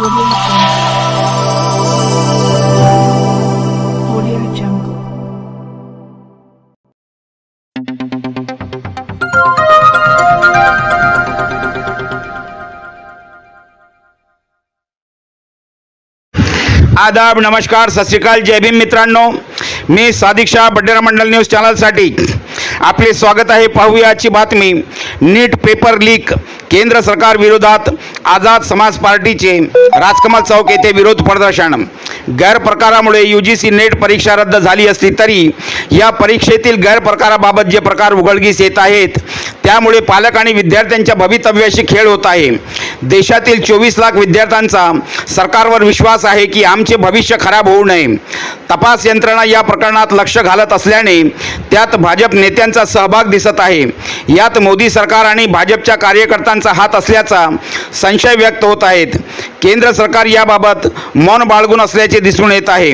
我就一 आदाब नमस्कार सत श्रीकाल जय भीम मित्रांनो. मी सादिक शाह मंडल न्यूज चॅनलसाठी आपले स्वागत आहे. पाहूयाची बातमी. NEET paper leak. केंद्र सरकार विरोधात आझाद समाज पार्टीचे राजकमल चौक येथे विरोध प्रदर्शन. गैरप्रकारामुळे यू जी सी नेट परीक्षा रद्द झाली असली तरी या परीक्षेतील गैरप्रकाराबाबत जे प्रकार उघडकीस येत आहेत त्यामुळे पालक आणि विद्यार्थ्यांच्या भवितव्याशी खेळ होत आहे. देशातील चोवीस लाख विद्यार्थ्यांचा सरकारवर विश्वास आहे की आमचे भविष्य खराब होऊ नये. तपास यंत्रणा या प्रकरणात लक्ष घालत असल्याने त्यात भाजप नेत्यांचा सहभाग दिसत आहे. यात मोदी सरकार आणि भाजपच्या कार्यकर्त्यांचा हात असल्याचा संशय व्यक्त होत आहेत. केंद्र सरकार याबाबत मौन बाळगून असल्याचे दिसून येत आहे.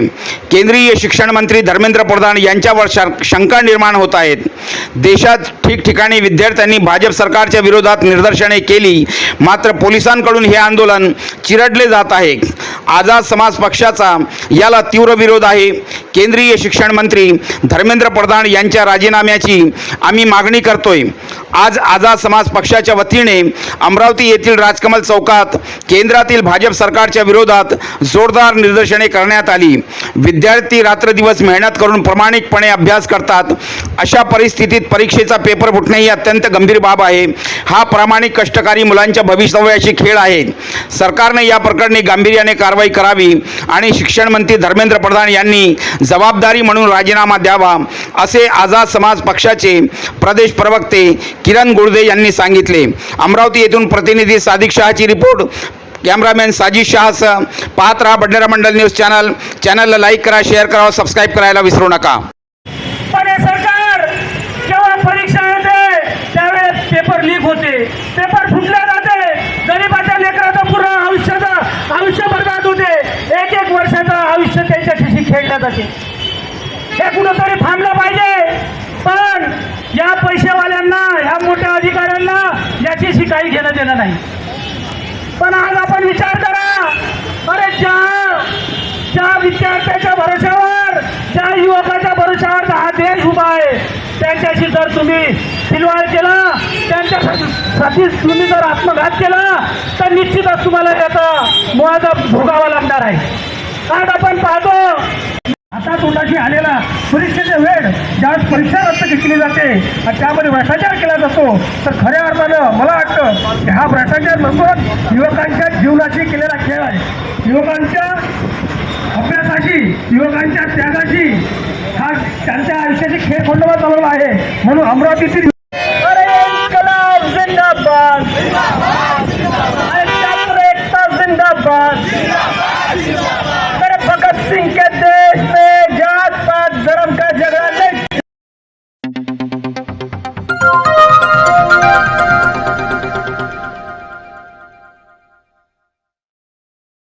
केंद्रीय शिक्षण मंत्री धर्मेंद्र प्रधान यांच्यावर शं- शंका निर्माण होत आहेत. देशात ठिकठिकाणी विद्यार्थ्यांनी भाजप सरकारच्या विरोधात निदर्शने केली. मात्र पोलिसांकडून हे आंदोलन चिरडले जात आहे. आझाद समाज पक्षाचा याला तीव्र विरोध आहे. केंद्रीय शिक्षण मंत्री धर्मेंद्र प्रधान यांच्या राजीनाम्याची आम्ही मागणी करतोय. आज आझाद समाज पक्षाच्या वतीने अमरावती येथील राजकमल चौकात केंद्रातील भाजप सरकारच्या विरोधात जोरदार निदर्शने करण्यात आली. विद्यार्थी रात्रदिवस मेहनत करून प्रामाणिकपणे अभ्यास करतात. अशा परिस्थितीत परीक्षेचा पेपर फुटणे ही अत्यंत गंभीर बाब आहे. हा प्रामाणिक कष्टकारी मुलांच्या भविष्यवयाशी खेळ आहे. सरकारने या प्रकरणी गांभीर्याने कारवाई करावी आणि शिक्षण मंत्री धर्मेंद्र प्रधान यांनी जबाबदारी म्हणून राजीनामा द्यावा असे आझाद समाज पक्षाचे प्रदेश प्रवक्ते किरण गुळदे यांनी सांगितले. अमरावती येथून प्रतिनिधी सादिक शहाची रिपोर्ट. कॅमेरामॅन साजिद शहासह पाहत राहा बडनेरा मंडल न्यूज चॅनल. चॅनलला लाईक करा शेअर करा सबस्क्राईब करायला विसरू नका. सरकार जेव्हा परीक्षा येते त्यावेळेस पेपर लीक होते. पेपर त्यांच्याशी खेळल्या जाते हे कुठंतरी थांबलं पाहिजे. पण या पैसेवाल्यांना ह्या मोठ्या अधिकाऱ्यांना याच्याशी काही घेणं देणं नाही. पण आज आपण विचार करा. अरे ज्या ज्या विद्यार्थ्याच्या भरोशावर ज्या युवकाच्या भरोशावर हा देश उभा आहे त्यांच्याशी जर तुम्ही खिलवाड केला त्यांच्यासाठी तुम्ही जर आत्मघात केला तर निश्चितच तुम्हाला त्याचा मुळाचा भोगावा लागणार आहे. आज आपण पाहतो आता तोंडाशी आलेला परीक्षेचे वेळ ज्यावेळेस परीक्षा रद्द घेतली जाते आणि त्यामध्ये भ्रष्टाचार केला जातो. तर खऱ्या अर्थानं मला वाटतं की हा भ्रष्टाचार नसून युवकांच्या जीवनाशी केलेला खेळ आहे. युवकांच्या अभ्यासाशी युवकांच्या त्यागाशी हा त्यांच्या आयुष्याची खेळ खंडोबा चालवला आहे. म्हणून अमरावतीतील